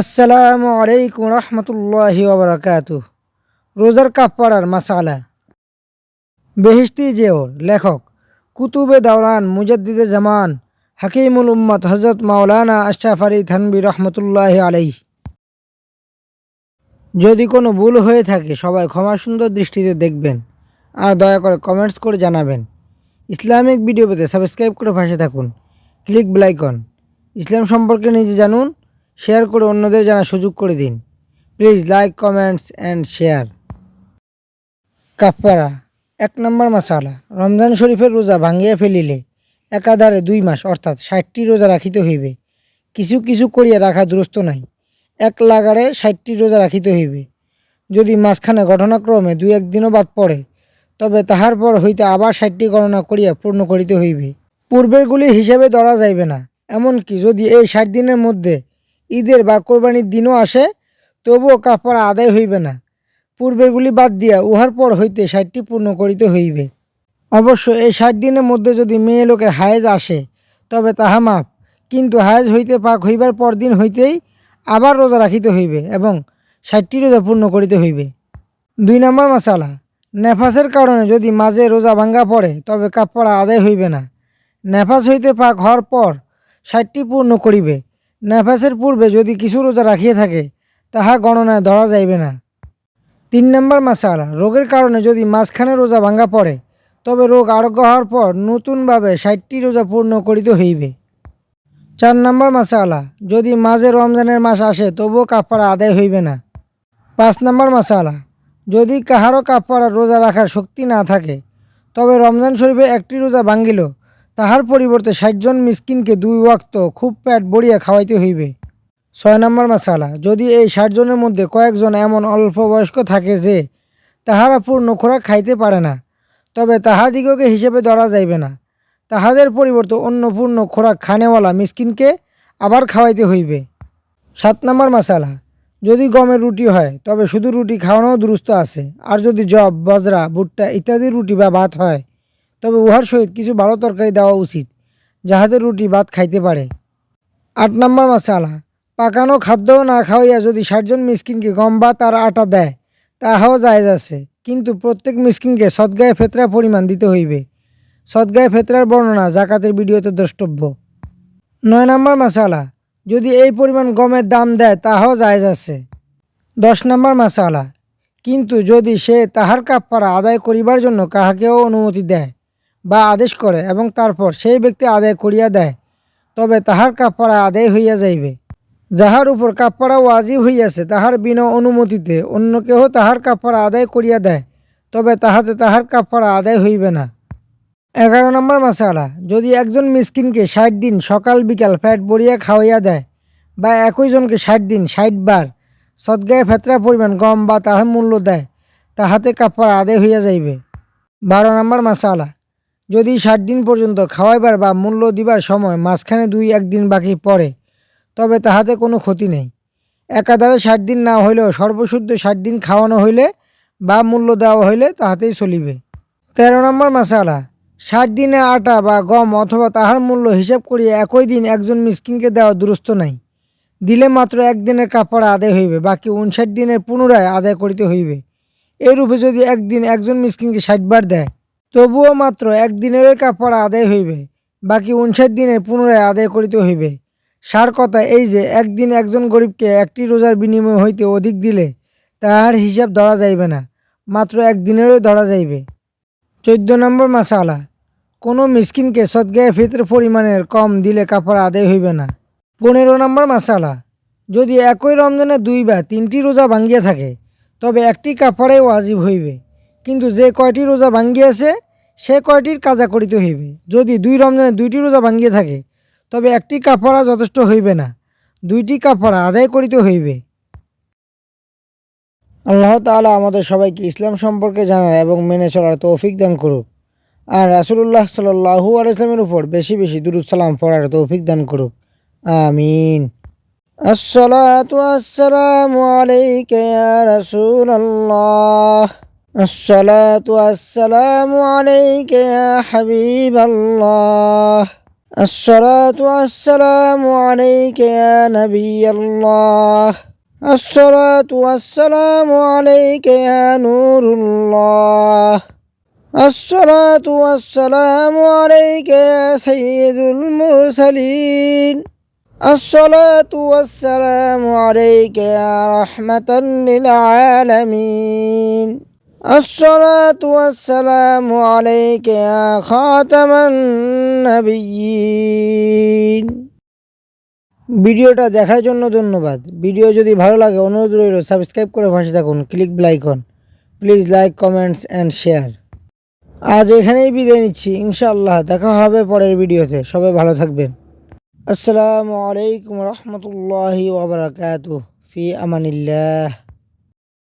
আসসালামু আলাইকুম রহমতুল্লাহি ওবরাকাত রোজার কাপড়ার মাসালা। বেহিস্তি জেওর লেখক, কুতুবে দাওরান, মুজদ্দিদে জামান, হাকিমুল উম্মত হজরত মাওলানা আশরাফ আলী থানবি রহমতুল্লাহ আলাই যদি কোনো ভুল হয়ে থাকে, সবাই ক্ষমা সুন্দর দৃষ্টিতে দেখবেন। আর দয়া করে কমেন্টস করে জানাবেন। ইসলামিক ভিডিও পেতে সাবস্ক্রাইব করে পাশে থাকুন। ক্লিক ব্লাইকন ইসলাম সম্পর্কে নিজে জানুন শেয়ার করে অন্যদের জানার সুযোগ করে দিন। Please like, comments and share. কাফারা এক নম্বর মাসালা। রমজান শরীফের রোজা ভাঙ্গিয়া ফেলিলে একাধারে দুই মাস, অর্থাৎ ষাটটি রোজা রাখিতে হইবে। কিছু কিছু করিয়া রাখা দুরস্ত নাই। এক লাগারে ষাটটি রোজা রাখিতে হইবে। যদি মাঝখানে ঘটনাক্রমে দুই একদিনও বাদ পড়ে, তবে তাহার পর হইতে আবার ষাটটি গণনা করিয়া পূর্ণ করিতে হইবে। পূর্বেরগুলি হিসাবে ধরা যাইবে না। এমনকি যদি এই ষাট দিনের মধ্যে ঈদের বা কোরবানির দিনও আসে, তবুও কাপড় আদায় হইবে না। পূর্বেরগুলি বাদ দিয়া উহার পর হইতে ষাটটি পূর্ণ করিতে হইবে। অবশ্য এই ষাট দিনের মধ্যে যদি মেয়ে লোকের হায়েজ আসে, তবে তাহা মাপ কিন্তু হায়েজ হইতে পাক হইবার পর দিন হইতেই আবার রোজা রাখিতে হইবে এবং ষাটটি রোজা পূর্ণ করিতে হইবে। দুই নম্বর মশালা নেফাসের কারণে যদি মাঝে রোজা ভাঙ্গা পড়ে, তবে কাপড় আদায় হইবে না। নেফাস হইতে পাক হওয়ার পর ষাটটি পূর্ণ করিবে। নেফাসের পূর্বে যদি কিছু রোজা রাখিয়ে থাকে, তাহা গণনায় ধরা যাইবে না। তিন নম্বর মাসালা, রোগের কারণে যদি মাঝখানে রোজা ভাঙ্গা পড়ে, তবে রোগ আরোগ্য হওয়ার পর নতুনভাবে ষাটটি রোজা পূর্ণ করিতে হইবে। চার নম্বর মাসালা, যদি মাঝে রমজানের মাস আসে, তবুও কাপড়া আদায় হইবে না। পাঁচ নম্বর মাসালা, যদি কাহারও কাপড়া রোজা রাখার শক্তি না থাকে, তবে রমজান শরীফে একটি রোজা ভাঙ্গিল তাহার পরিবর্তে ষাটজন মিসকিনকে দুই ওয়াক্ত খুব পেট বড়িয়া খাওয়াইতে হইবে। ছয় নম্বর মাসালা, যদি এই ষাটজনের মধ্যে কয়েকজন এমন অল্প বয়স্ক থাকে যে তাহারা পূর্ণ খোরাক খাইতে পারে না, তবে তাহাদিগকে হিসেবে ধরা যাইবে না। তাহাদের পরিবর্তে অন্য পূর্ণ খোরাক খানেওয়ালা মিসকিনকে আবার খাওয়াইতে হইবে। সাত নম্বর মাসালা, যদি গমের রুটি হয়, তবে শুধু রুটি খাওয়ানোও দুরুস্ত আছে, আর যদি জব বজরা, ভুট্টা ইত্যাদি রুটি বা ভাত হয় তবে উহার সহিত কিছু ভালো তরকারি দেওয়া উচিত, যাহাতে রুটি, ভাত খাইতে পারে। আট নম্বর মশালা, পাকানো খাদ্যও না খাওয়াইয়া যদি ষাটজন মিসকিনকে গম বা তার আটা দেয়, তাহাও জায়েজ আছে। কিন্তু প্রত্যেক মিসকিনকে সদগায়ে ফেতরা পরিমাণ দিতে হইবে। সদগায়ে ফেতরার বর্ণনা জাকাতের ভিডিওতে দ্রষ্টব্য। নয় নম্বর মশালা, যদি এই পরিমাণ গমের দাম দেয়, তাহাও জায়েজ আছে। দশ নম্বর মশালা, কিন্তু যদি সে তাহার কাপড়া আদায় করিবার জন্য কাহাকেও অনুমতি দেয় বা আদেশ করে এবং তারপর সেই ব্যক্তি আদায় করিয়া দেয়, তবে তাহার কাপড়া আদায় হইয়া যাইবে। যাহার উপর কাপড়া ওয়াজিব হইয়াছে, তাহার বিনা অনুমতিতে অন্য কেহ তাহার কাপড়া আদায় করিয়া দেয়, তবে তাহাতে তাহার কাপড়া আদায় হইবে না। এগারো নম্বর মাসালা, যদি একজন মিসকিনকে ষাট দিন সকাল বিকাল ফ্যাট বড়িয়া খাওয়াইয়া দেয় বা একই জনকে ষাট দিন ষাট বার সদগায়ে ফেতরা পরিমাণ গম বা তাহার মূল্য দেয়, তাহাতে কাপড় আদায় হইয়া যাইবে। বারো নম্বর মাসালা যদি ষাট দিন পর্যন্ত খাওয়াইবার বা মূল্য দিবার সময় মাঝখানে দুই একদিন বাকি পড়ে, তবে তাহাতে কোনো ক্ষতি নেই। একাধারে ষাট দিন না হইলেও সর্বশুদ্ধ ষাট দিন খাওয়ানো হইলে বা মূল্য দেওয়া হইলে তাহাতেই চলিবে। তেরো নম্বর মাসালা, ষাট দিনে আটা বা গম অথবা তাহার মূল্য হিসাব করিয়া একই দিন একজন মিসকিনকে দেওয়া দুরস্ত নাই। দিলে মাত্র একদিনের কাপড় আদায় হইবে, বাকি উনষাট দিনের পুনরায় আদায় করিতে হইবে। এরূপে যদি একদিন একজন মিসকিনকে ষাটবার দেয় তবুও মাত্র একদিনেরই কাপড় আদায় হইবে, বাকি উনষাট দিনের পুনরায় আদায় করিতে হইবে। সার কথা এই যে, একদিন একজন গরিবকে একটি রোজার বিনিময় হইতে অধিক দিলে তাহার হিসাব ধরা যাইবে না, মাত্র একদিনেরই ধরা যাইবে। চোদ্দ নম্বর মাসালা, কোনো মিসকিনকে সদগায়ে ফিতর পরিমাণের কম দিলে কাপড় আদায় হইবে না। পনেরো নম্বর মাসালা, যদি একই রমজানে দুই বা তিনটি রোজা ভাঙ্গিয়া থাকে, তবে একটি কাপড়ে ওয়াজিব হইবে, কিন্তু যে কয়টি রোজা ভাঙ্গিয়াছে সে কয়টির কাজা করিতে হইবে? যদি দুই রমজানে দুইটি রোজা ভাঙ্গিয়া থাকে, তবে একটি কাপড়া যথেষ্ট হইবে না। দুইটি কাপড়া আদায় করিতে হইবে। আল্লাহ তাআলা আমাদের সবাইকে ইসলাম সম্পর্কে জানার এবং মেনে চলার তৌফিক দান করুক। আর রাসুলুল্লাহ সাল্লাহু আলাইসলামের উপর বেশি বেশি দুরুদ সালাম পড়ার তৌফিক দান করুক। আমিন। আসসালাতু আসসালামু আলাইকা الصلاة والسلام عليك يا حبيب الله. الصلاة والسلام عليك يا نبي الله. الصلاة والسلام عليك يا نور الله. الصلاة والسلام عليك يا سيد المرسلين. الصلاة والسلام عليك يا رحمة للعالمين. الصلاة والسلام عليك يا خاتم النبيين ভিডিওটা দেখার জন্য ধন্যবাদ ভিডিও যদি ভালো লাগে অনুরোধ রইল সাবস্ক্রাইব করে পাশে থাকুন click bell icon please like comments and share আজ এখানেই বিদায় নিচ্ছি ইনশাআল্লাহ দেখা হবে পরের ভিডিওতে সবাই ভালো থাকবেন আসসালামু আলাইকুম রহমতুল্লাহি ওবরাকাতু ফি আমানিল্লাহ